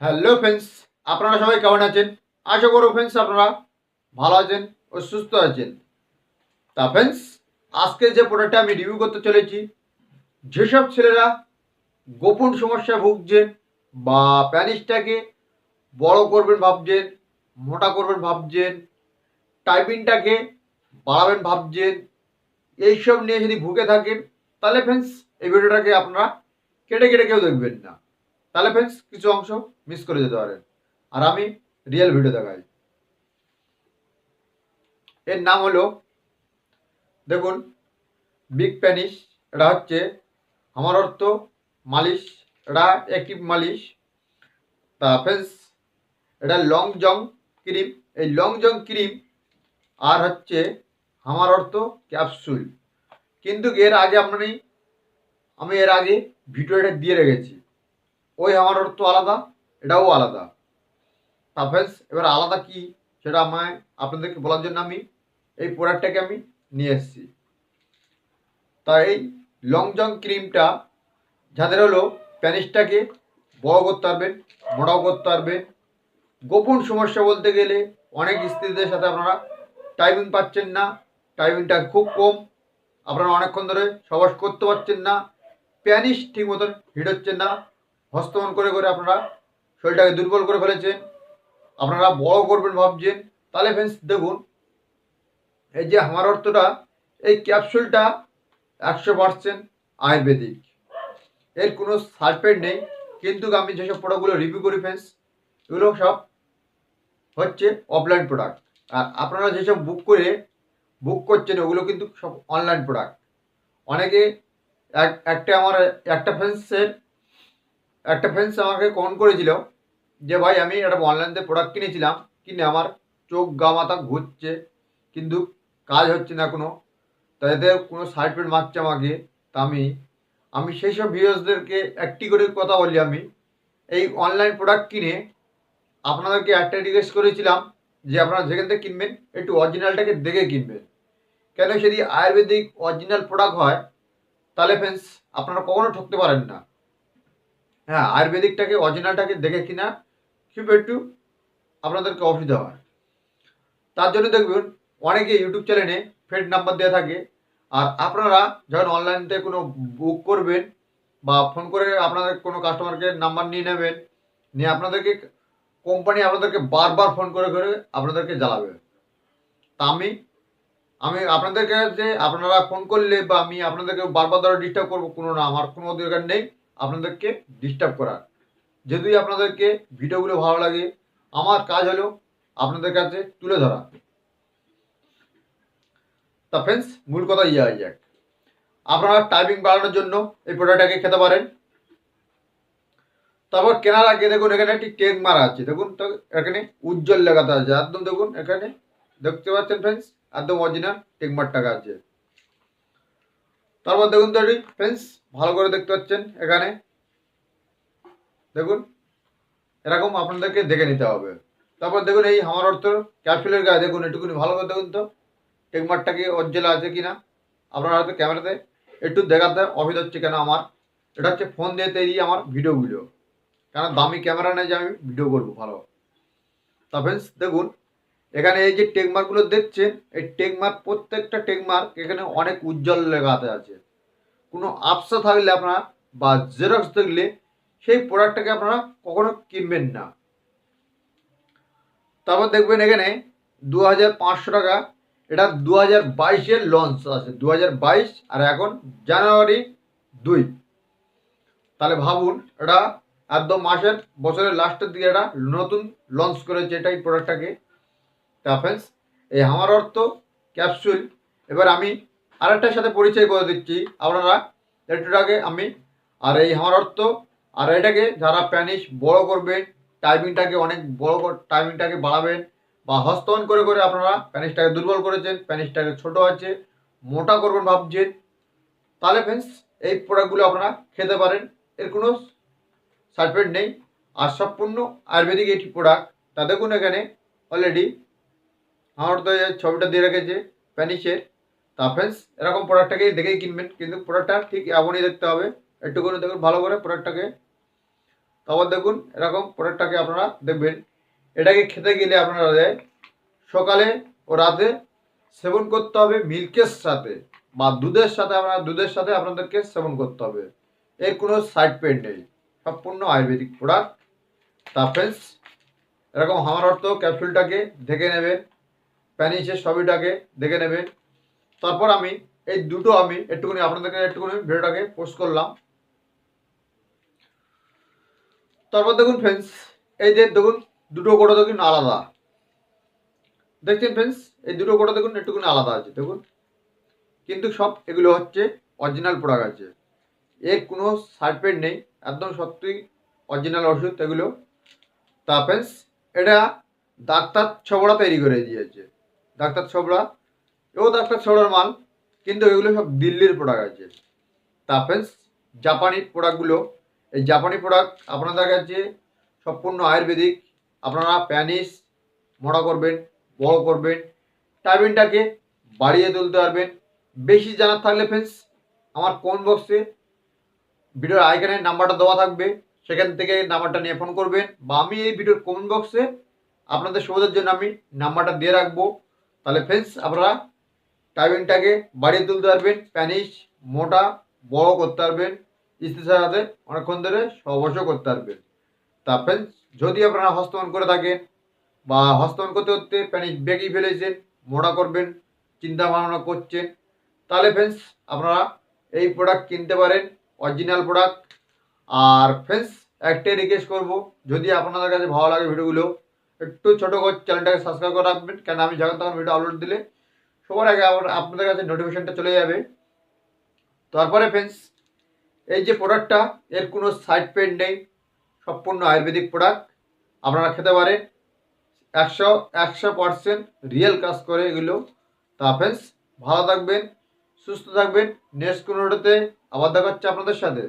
Hello friends আপনারা সবাই কেমন আছেন? আশা করো ফ্রেন্ডস আপনারা ভালো আছেন ও সুস্থ আছেন। তা ফ্রেন্ডস আজকে যে প্রোডাক্টটা আমি রিভিউ করতে চলেছি, যেসব ছেলেরা গোপন সমস্যায় ভুগছেন বা প্যানিসটাকে বড় করবেন ভাবছেন, মোটা করবেন ভাবছেন টাইপিংটাকে বাড়াবেন ভাবছেন, এইসব নিয়ে যদি ভুগে থাকেন, তাহলে ফ্রেন্ডস এই ভিডিওটাকে আপনারা কেটে কেটে কেউ দেখবেন না। তাহলে ফ্রেন্ডস কিছু অংশ মিস করে যেতে পারেন। আর আমি রিয়েল ভিডিও দেখাই। এর নাম হলো, দেখুন বিগ প্যানিশ এটা হচ্ছে আমার অর্থ মালিশ, এটা অ্যাক্টিভ মালিশ, তা ফ্রেন্ডস এটা লং জং ক্রিম এই লং জং ক্রিম আর হচ্ছে আমার অর্থ ক্যাপসুল কিন্তু এর আগে আপনি, আমি এর আগে ভিডিওটা দিয়ে রেখেছি। ওই আমার অর্থ আলাদা এটাও আলাদা। ফ্রেন্ডস এবার আলাদা কি? সেটা আমায় আপনাদেরকে বলার জন্য আমি এই প্রোডাক্টটাকে আমি নিয়ে এসেছি। তা এই লং জং ক্রিমটা যাদের হলো প্যানিসটাকে বড় করতে পারবেন, মোটাও করতে পারবেন। গোপন সমস্যা বলতে গেলে অনেক স্ত্রীদের সাথে আপনারা টাইমিং পাচ্ছেন না টাইমিংটা খুব কম। আপনারা অনেকক্ষণ ধরে সবাস করতে পারছেন না। প্যানিস ঠিক মতন হিট হচ্ছে না। হস্তমন করে করে আপনারা শরীরটাকে দুর্বল করে ফেলেছেন আপনারা বড় করবেন ভাবছেন। তাহলে ফ্রেন্ডস দেখুন, এই যে আমার অর্থটা, এই ক্যাপসুলটা একশো পার্সেন্ট আয়ুর্বেদিক। এর কোনো সালফেট নেই। কিন্তু আমি যেসব প্রোডাক্টগুলো রিভিউ করি ফ্রেন্ডস এগুলো সব হচ্ছে অফলাইন প্রোডাক্ট আর আপনারা যেসব বুক করে বুক করছেন, ওগুলো কিন্তু সব অনলাইন প্রোডাক্ট অনেকে এক, একটা আমার, একটা ফ্রেন্ডসের একটা ফ্রেন্ডস আমাকে ফোন করেছিল যে ভাই আমি একটা অনলাইন থেকে প্রোডাক্ট কিনেছিলাম, কিনে আমার চোখ গা মাথা ঘুরছে, কিন্তু কাজ হচ্ছে না কোনো। তা এতে কোনো সাইড পেড মারছে আমাকে, তা আমি আমি সেই সব ভিউয়ার্সদেরকে একটি করে কথা বলি আমি। এই অনলাইন প্রোডাক্ট কিনে আপনাদেরকে একটা রিকোয়েস্ট করেছিলাম যে আপনারা যেখান থেকে কিনবেন, একটু অরিজিনালটাকে দেখে কিনবেন। কেন যদি আয়ুর্বেদিক অরিজিনাল প্রোডাক্ট হয়, তাহলে ফ্রেন্ডস আপনারা কখনো ঠকতে পারেন না। হ্যাঁ আয়ুর্বেদিকটাকে অরিজিনালটাকে দেখে কিনা খুব একটু আপনাদেরকে অসুবিধা হয়। তার জন্য দেখবেন, অনেকে ইউটিউব চ্যানেলে ফেড নাম্বার দেওয়া থাকে। আর আপনারা যখন অনলাইন থেকে কোনো বুক করবেন বা ফোন করে আপনাদের কোনো কাস্টমারকে নাম্বার নিয়ে নেবেন, নিয়ে আপনাদেরকে কোম্পানি আপনাদেরকে বারবার ফোন করে করে আপনাদেরকে জ্বালাবে। তা আমি আমি আপনাদেরকে যে আপনারা ফোন করলে বা আমি আপনাদেরকে বারবার ধরে ডিস্টার্ব করব, কোনো না, আমার কোনো অধিকার নেই আপনাদেরকে ডিস্টার্ব করার। যদি আপনাদেরকে ভিডিওগুলো ভালো লাগে, আমার কাজ হলো আপনাদের কাছে তুলে ধরা। তা ফ্রেন্ডস মূল কথা ইয়ে যাক আপনারা টাইপিং বাড়ানোর জন্য এই প্রোডাক্টটাকে খেতে পারেন। তারপর কেনার আগে দেখুন, এখানে একটি টেক মারা আছে। দেখুন তো, এখানে উজ্জ্বল লেখাতে আছে। একদম দেখুন, এখানে দেখতে পাচ্ছেন ফ্রেন্ডস একদম অরিজিনাল টেক মারটাকা আছে। তারপর দেখুন তো ফ্রেন্ডস ভালো করে দেখতে পাচ্ছেন, এখানে দেখুন, এরকম আপনাদেরকে দেখে নিতে হবে। তারপর দেখুন এই আমার অর্থ ক্যাপসুলের গায়ে দেখুন একটুকুনি ভালো করে দেখুন তো। টেকমারটা কি অজ্জেলা আছে কিনা আপনার হয়তো ক্যামেরাতে একটু দেখাতে অসুবিধা হচ্ছে কেন আমার? এটা হচ্ছে ফোন দিয়ে তৈরি আমার ভিডিওগুলো কেন দামি ক্যামেরা নেই যে আমি ভিডিও করব ভালো। তা ফ্রেন্ডস দেখুন, এখানে এই যে টেকমার্কগুলো দেখছেন, এই টেকমার্ক প্রত্যেকটা টেকমার্ক এখানে অনেক উজ্জ্বল লেখাতে আছে। কোনো আপসা থাকলে আপনার বা জেরক্স দেখলে সেই প্রোডাক্টটাকে আপনারা কখনো কিনবেন না। তারপর দেখবেন এখানে দু হাজার পাঁচশো টাকা, এটা দু হাজার বাইশের লঞ্চ আছে দু হাজার বাইশ আর এখন জানুয়ারি দুই। তাহলে ভাবুন, এটা একদম মাসের, বছরের লাস্টের দিকে এটা নতুন লঞ্চ করেছে এটা এই প্রোডাক্টটাকে তা এই আমার অর্থ ক্যাপসুল এবার আমি আরেকটার সাথে পরিচয় করে দিচ্ছি, আপনারা একটুটাকে আমি, আর এই আমার অর্থ আর এটাকে যারা প্যানিশ বড় করবেন টাইমিংটাকে অনেক বড় টাইমিংটাকে বাড়াবেন বা হস্তন করে করে আপনারা প্যানিসটাকে দুর্বল করেছেন প্যানিসটাকে ছোট আছে, মোটা করবেন ভাবছেন, তাহলে ফ্রেন্ডস এই প্রোডাক্টগুলো আপনারা খেতে পারেন। এর কোনো সার্টিফিকেট নেই। আর সম্পূর্ণ আয়ুর্বেদিক একটি প্রোডাক্ট তা দেখুন এখানে অলরেডি আমার তো ছবিটা দিয়ে রেখেছে প্যানিসের তা ফ্রেন্ডস এরকম প্রোডাক্টটাকে দেখেই কিনবেন। কিন্তু প্রোডাক্টটা ঠিক এমনই দেখতে হবে। একটু করে দেখুন, ভালো করে প্রোডাক্টটাকে তারপর দেখুন, এরকম প্রোডাক্টটাকে আপনারা দেখবেন। এটাকে খেতে গেলে আপনারা সকালে ও রাতে সেবন করতে হবে মিল্কের সাথে বা দুধের সাথে আপনারা, দুধের সাথে আপনাদেরকে সেবন করতে হবে। এর কোনো সাইড পেইন্ট নেই। সম্পূর্ণ আয়ুর্বেদিক প্রোডাক্ট তা ফ্রেন্ডস এরকম হামার অর্থ ক্যাপসুলটাকে দেখে নেবেন, প্যানিসের সবইটাকে দেখে নেবেন। তারপর আমি, এই দুটো আমি একটুখানি আপনাদেরকে একটুখানি ভিডিওটাকে পোস্ট করলাম। তারপর দেখুন ফ্রেন্ডস এই যে দেখুন দুটো গোটা দেখুন আলাদা। দেখছেন ফ্রেন্ডস এই দুটো গোটা দেখুন একটুখানি আলাদা আছে, দেখুন। কিন্তু সব এগুলো হচ্ছে অরিজিনাল প্রোডাক্ট আছে। এর কোনো পেন্ট নেই, একদম সত্যি অরিজিনাল ওষুধ এগুলো। তা ফ্রেন্ডস এটা ডাক্তার ছবড়া তৈরি করে দিয়েছে। ডাক্তার ছবড়া, এও ডাক্তার ছবড়ার মাল, কিন্তু এগুলো সব দিল্লির প্রোডাক্ট আছে। তা ফ্রেন্ডস জাপানি প্রোডাক্টগুলো এই জাপানি প্রোডাক্ট আপনাদের কাছে সম্পূর্ণ আয়ুর্বেদিক। আপনারা প্যানিস মোড়া করবেন, বড় করবেন টাইমিংটাকে বাড়িয়ে তুলতে পারবেন। বেশি জানার থাকলে ফ্রেন্ডস আমার কোন বক্সে ভিডিওর আইকনের নাম্বারটা দেওয়া থাকবে। সেখান থেকে নাম্বারটা নিয়ে ফোন করবেন বা আমি এই ভিডিওর কমেন্ট বক্সে আপনাদের সুবিধার জন্য আমি নাম্বারটা দিয়ে রাখব। তাহলে ফ্রেন্ডস আপনারা টাইমিংটাকে বাড়িয়ে তুলতে পারবেন। প্যানিস মোটা, বড় করতে পারবেন। স্ত্রীর সাথে অনেকক্ষণ ধরে সহবর্ষ করতে পারবেন তা ফ্রেন্ডস যদি আপনারা হস্তমন করে থাকেন বা হস্তমন করতে করতে প্যানিস বেগিয়ে ফেলেছেন মোটা করবেন, চিন্তা ভাবনা করছেন, তাহলে ফ্রেন্ডস আপনারা এই প্রোডাক্ট কিনতে পারেন অরিজিনাল প্রোডাক্ট আর ফ্রেন্ডস একটাই রিকোয়েস্ট করব, যদি আপনাদের কাছে ভালো লাগে ভিডিওগুলো, একটু ছোটো করে চ্যানেলটাকে সাবস্ক্রাইব করে রাখবেন কেন আমি যখন তখন ভিডিও আপলোড দিলে সবার আগে আপনাদের কাছে নোটিফিকেশনটা চলে যাবে। তারপরে ফ্রেন্ডস এই যে প্রোডাক্টটা এর কোনো সাইড পেন নেই, সম্পূর্ণ আয়ুর্বেদিক প্রোডাক্ট আপনারা খেতে পারেন। একশো একশো পারসেন্ট রিয়েল কাজ করে এগুলো। তা ফ্রেন্ডস ভালো থাকবেন, সুস্থ থাকবেন। নেক্সট কোনো ভিডিওতে আবার দেখা হচ্ছে আপনাদের সাথে।